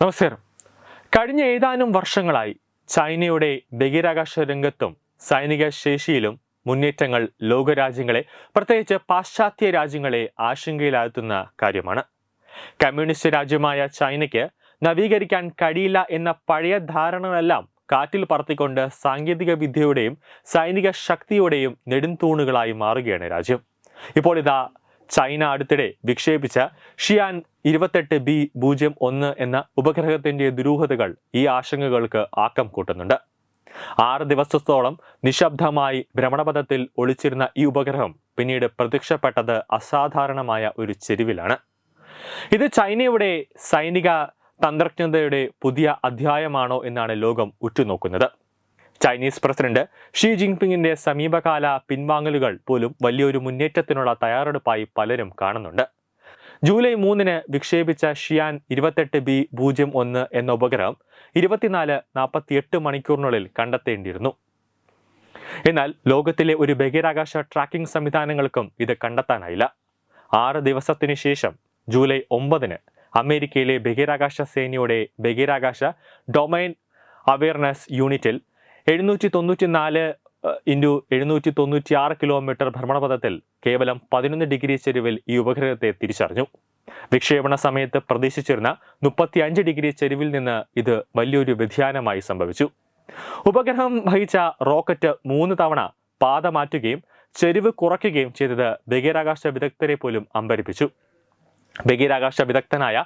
നമസ്കാരം. കഴിഞ്ഞ ഏതാനും വർഷങ്ങളായി ചൈനയുടെ ബഹിരാകാശ രംഗത്തും സൈനിക ശേഷിയിലും മുന്നേറ്റങ്ങൾ ലോകരാജ്യങ്ങളെ പ്രത്യേകിച്ച് പാശ്ചാത്യ രാജ്യങ്ങളെ ആശങ്കയിലാഴ്ത്തുന്ന കാര്യമാണ്. കമ്മ്യൂണിസ്റ്റ് രാജ്യമായ ചൈനയ്ക്ക് നവീകരിക്കാൻ കഴിയില്ല എന്ന പഴയ ധാരണകളെല്ലാം കാറ്റിൽ പറത്തിക്കൊണ്ട് സാങ്കേതിക വിദ്യയുടെയും സൈനിക ശക്തിയുടെയും നെടുംതൂണുകളായി മാറുകയാണ് രാജ്യം. ഇപ്പോൾ ഇതാ ചൈന അടുത്തിടെ വിക്ഷേപിച്ച ഷിയാൻ ഇരുപത്തെട്ട് ബി പൂജ്യം ഒന്ന് എന്ന ഉപഗ്രഹത്തിന്റെ ദുരൂഹതകൾ ഈ ആശങ്കകൾക്ക് ആക്കം കൂട്ടുന്നുണ്ട്. ആറ് ദിവസത്തോളം നിശബ്ദമായി ഭ്രമണപഥത്തിൽ ഒളിച്ചിരുന്ന ഈ ഉപഗ്രഹം പിന്നീട് പ്രത്യക്ഷപ്പെട്ടത് അസാധാരണമായ ഒരു ചെരുവിലാണ്. ഇത് ചൈനയുടെ സൈനിക തന്ത്രജ്ഞതയുടെ പുതിയ അധ്യായമാണോ എന്നാണ് ലോകം ഉറ്റുനോക്കുന്നത്. ചൈനീസ് പ്രസിഡന്റ് ഷീ ജിൻപിങ്ങിന്റെ സമീപകാല പിൻവാങ്ങലുകൾ പോലും വലിയൊരു മുന്നേറ്റത്തിനുള്ള തയ്യാറെടുപ്പായി പലരും കാണുന്നുണ്ട്. ജൂലൈ മൂന്നിന് വിക്ഷേപിച്ച ഷിയാൻ ഇരുപത്തെട്ട് ബി പൂജ്യം ഒന്ന് എന്ന ഉപഗ്രഹം ഇരുപത്തിനാല് നാൽപ്പത്തിയെട്ട് മണിക്കൂറിനുള്ളിൽ കണ്ടെത്തേണ്ടിയിരുന്നു. എന്നാൽ ലോകത്തിലെ ഒരു ബഹിരാകാശ ട്രാക്കിംഗ് സംവിധാനങ്ങൾക്കും ഇത് കണ്ടെത്താനായില്ല. ആറ് ദിവസത്തിന് ശേഷം ജൂലൈ ഒമ്പതിന് അമേരിക്കയിലെ ബഹിരാകാശ സേനയുടെ ബഹിരാകാശ ഡൊമൈൻ അവയർനെസ് യൂണിറ്റിൽ എഴുന്നൂറ്റി തൊണ്ണൂറ്റി നാല് ഇന്റു എഴുന്നൂറ്റി തൊണ്ണൂറ്റി ആറ് കിലോമീറ്റർ ഭ്രമണപഥത്തിൽ കേവലം പതിനൊന്ന് ഡിഗ്രി ചെരുവിൽ ഈ ഉപഗ്രഹത്തെ തിരിച്ചറിഞ്ഞു. വിക്ഷേപണ സമയത്ത് പ്രതീക്ഷിച്ചിരുന്ന മുപ്പത്തി അഞ്ച് ഡിഗ്രി ചെരുവിൽ നിന്ന് ഇത് വലിയൊരു വ്യതിയാനമായി സംഭവിച്ചു. ഉപഗ്രഹം വഹിച്ച റോക്കറ്റ് മൂന്ന് തവണ പാത മാറ്റുകയും ചെരിവ് കുറയ്ക്കുകയും ചെയ്തത് ബഹിരാകാശ വിദഗ്ധരെ പോലും അമ്പരിപ്പിച്ചു. ബഹിരാകാശ വിദഗ്ധനായ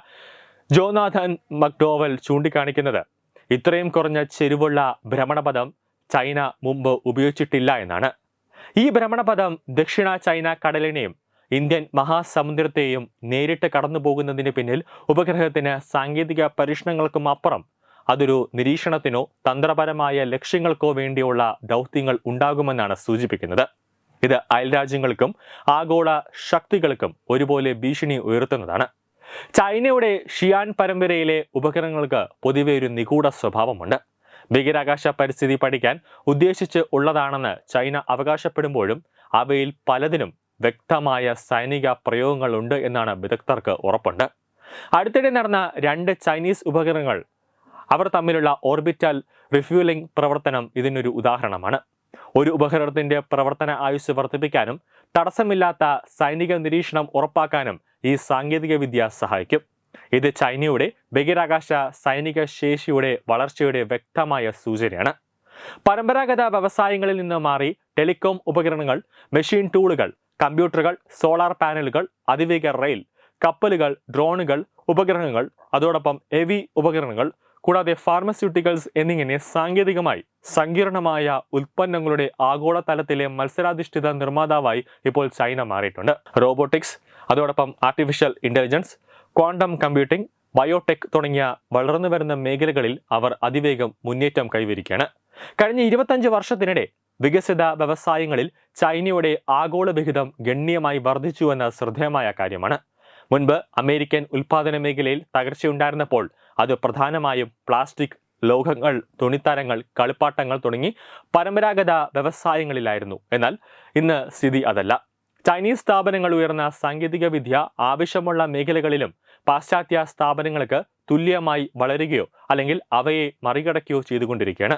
ജോനാഥൻ മക്ഡോവൽ ചൂണ്ടിക്കാണിക്കുന്നത് ഇത്രയും കുറഞ്ഞ ചെരുവുള്ള ഭ്രമണപഥം ചൈന മുമ്പ് ഉപയോഗിച്ചിട്ടില്ല എന്നാണ്. ഈ ഭ്രമണപഥം ദക്ഷിണ ചൈന കടലിനെയും ഇന്ത്യൻ മഹാസമുദ്രത്തെയും നേരിട്ട് കടന്നു പോകുന്നതിന് പിന്നിൽ ഉപഗ്രഹത്തിന് സാങ്കേതിക പരീക്ഷണങ്ങൾക്കും അപ്പുറം അതൊരു നിരീക്ഷണത്തിനോ തന്ത്രപരമായ ലക്ഷ്യങ്ങൾക്കോ വേണ്ടിയുള്ള ദൗത്യങ്ങൾ ഉണ്ടാകുമെന്നാണ് സൂചിപ്പിക്കുന്നത്. ഇത് അയൽരാജ്യങ്ങൾക്കും ആഗോള ശക്തികൾക്കും ഒരുപോലെ ഭീഷണി ഉയർത്തുന്നതാണ്. ചൈനയുടെ ഷിയാൻ പരമ്പരയിലെ ഉപഗ്രഹങ്ങൾക്ക് പൊതുവെ ഒരു നിഗൂഢ സ്വഭാവമുണ്ട്. ബഹിരാകാശ പരിസ്ഥിതി പഠിക്കാൻ ഉദ്ദേശിച്ച് ഉള്ളതാണെന്ന് ചൈന അവകാശപ്പെടുമ്പോഴും അവയിൽ പലതിനും വ്യക്തമായ സൈനിക പ്രയോഗങ്ങളുണ്ട് എന്നാണ് വിദഗ്ധർക്ക് ഉറപ്പുണ്ട്. അടുത്തിടെ നടന്ന രണ്ട് ചൈനീസ് ഉപഗ്രഹങ്ങൾ അവർ തമ്മിലുള്ള ഓർബിറ്റൽ റിഫ്യൂലിംഗ് പ്രവർത്തനം ഇതിനൊരു ഉദാഹരണമാണ്. ഒരു ഉപകരണത്തിന്റെ പ്രവർത്തന ആയുസ് വർദ്ധിപ്പിക്കാനും തടസ്സമില്ലാത്ത സൈനിക നിരീക്ഷണം ഉറപ്പാക്കാനും ഈ സാങ്കേതികവിദ്യ സഹായിക്കും. ഇത് ചൈനയുടെ ബഹിരാകാശ സൈനിക ശേഷിയുടെ വളർച്ചയുടെ വ്യക്തമായ സൂചനയാണ്. പരമ്പരാഗത വ്യവസായങ്ങളിൽ നിന്ന് മാറി ടെലികോം ഉപകരണങ്ങൾ മെഷീൻ ടൂളുകൾ കമ്പ്യൂട്ടറുകൾ സോളാർ പാനലുകൾ അതിവേഗ റെയിൽ കപ്പലുകൾ ഡ്രോണുകൾ ഉപകരണങ്ങൾ അതോടൊപ്പം എവി ഉപകരണങ്ങൾ കൂടാതെ ഫാർമസ്യൂട്ടിക്കൽസ് എന്നിങ്ങനെ സാങ്കേതികമായി സങ്കീർണമായ ഉൽപ്പന്നങ്ങളുടെ ആഗോളതലത്തിലെ മത്സരാധിഷ്ഠിത നിർമ്മാതാവായി ഇപ്പോൾ ചൈന മാറിയിട്ടുണ്ട്. റോബോട്ടിക്സ് അതോടൊപ്പം artificial intelligence quantum computing biotech തുടങ്ങിയ വളർന്നു വരുന്ന മേഖലകളിൽ അവർ അതിവേഗം മുന്നേറ്റം കൈവരിക്കുകയാണ്. കഴിഞ്ഞ ഇരുപത്തഞ്ച് വർഷത്തിനിടെ വികസിത വ്യവസായങ്ങളിൽ ചൈനയുടെ ആഗോള വിഹിതം ഗണ്യമായി വർദ്ധിച്ചുവെന്ന ശ്രദ്ധേയമായ കാര്യമാണ്. മുൻപ് അമേരിക്കൻ ഉൽപാദന മേഖലയിൽ തകർച്ചയുണ്ടായിരുന്നപ്പോൾ അത് പ്രധാനമായും പ്ലാസ്റ്റിക് ലോഹങ്ങൾ തുണിത്തരങ്ങൾ കളിപ്പാട്ടങ്ങൾ തുടങ്ങി പരമ്പരാഗത വ്യവസായങ്ങളിലായിരുന്നു. എന്നാൽ ഇന്ന് സ്ഥിതി അതല്ല. ചൈനീസ് സ്ഥാപനങ്ങൾ ഉയർന്ന സാങ്കേതിക വിദ്യ ആവശ്യമുള്ള മേഖലകളിലും പാശ്ചാത്യ സ്ഥാപനങ്ങൾക്ക് തുല്യമായി വളരുകയോ അല്ലെങ്കിൽ അവയെ മറികടക്കുകയോ ചെയ്തുകൊണ്ടിരിക്കുകയാണ്.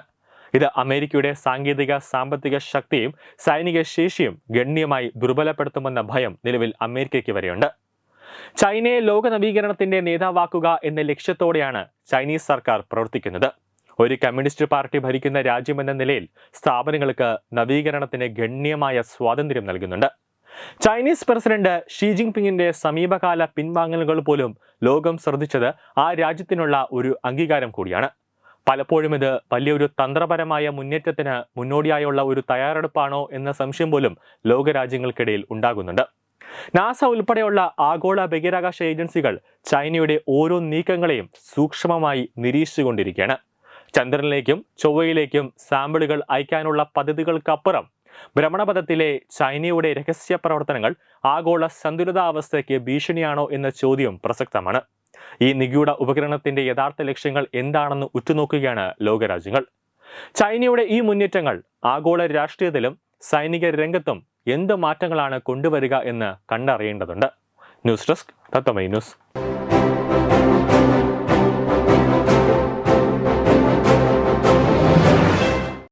ഇത് അമേരിക്കയുടെ സാങ്കേതിക സാമ്പത്തിക ശക്തിയും സൈനിക ശേഷിയും ഗണ്യമായി ദുർബലപ്പെടുത്തുമെന്ന ഭയം നിലവിൽ അമേരിക്കയ്ക്ക് വരെയുണ്ട്. ചൈനയെ ലോക നവീകരണത്തിന്റെ നേതാവാക്കുക എന്ന ലക്ഷ്യത്തോടെയാണ് ചൈനീസ് സർക്കാർ പ്രവർത്തിക്കുന്നത്. ഒരു കമ്മ്യൂണിസ്റ്റ് പാർട്ടി ഭരിക്കുന്ന രാജ്യമെന്ന നിലയിൽ സ്ഥാപനങ്ങൾക്ക് നവീകരണത്തിന് ഗണ്യമായ സ്വാതന്ത്ര്യം നൽകുന്നുണ്ട്. ചൈനീസ് പ്രസിഡന്റ് ഷീ ജിൻപിങ്ങിന്റെ സമീപകാല പിൻവാങ്ങലുകൾ പോലും ലോകം ശ്രദ്ധിച്ചത് ആ രാജ്യത്തിനുള്ള ഒരു അംഗീകാരം കൂടിയാണ്. പലപ്പോഴും ഇത് വലിയൊരു തന്ത്രപരമായ മുന്നേറ്റത്തിന് മുന്നോടിയായുള്ള ഒരു തയ്യാറെടുപ്പാണോ എന്ന സംശയം പോലും ലോകരാജ്യങ്ങൾക്കിടയിൽ ഉണ്ടാകുന്നുണ്ട്. നാസ ഉൾപ്പെടെയുള്ള ആഗോള ബഹിരാകാശ ഏജൻസികൾ ചൈനയുടെ ഓരോ നീക്കങ്ങളെയും സൂക്ഷ്മമായി നിരീക്ഷിച്ചുകൊണ്ടിരിക്കുകയാണ്. ചന്ദ്രനിലേക്കും ചൊവ്വയിലേക്കും സാമ്പിളുകൾ അയക്കാനുള്ള പദ്ധതികൾക്കപ്പുറം ഭ്രമണപഥത്തിലെ ചൈനയുടെ രഹസ്യ പ്രവർത്തനങ്ങൾ ആഗോള സന്തുലിതാവസ്ഥയ്ക്ക് ഭീഷണിയാണോ എന്ന ചോദ്യം പ്രസക്തമാണ്. ഈ നിഗൂഢ ഉപകരണത്തിന്റെ യഥാർത്ഥ ലക്ഷ്യങ്ങൾ എന്താണെന്ന് ഉറ്റുനോക്കുകയാണ് ലോകരാജ്യങ്ങൾ. ചൈനയുടെ ഈ മുന്നേറ്റങ്ങൾ ആഗോള രാഷ്ട്രീയത്തിലും സൈനിക രംഗത്തും എന്ത് മാറ്റങ്ങളാണ് കൊണ്ടുവരിക എന്ന് കണ്ടറിയേണ്ടതുണ്ട്. ന്യൂസ് ഡെസ്ക് തത്തമൈ ന്യൂസ്.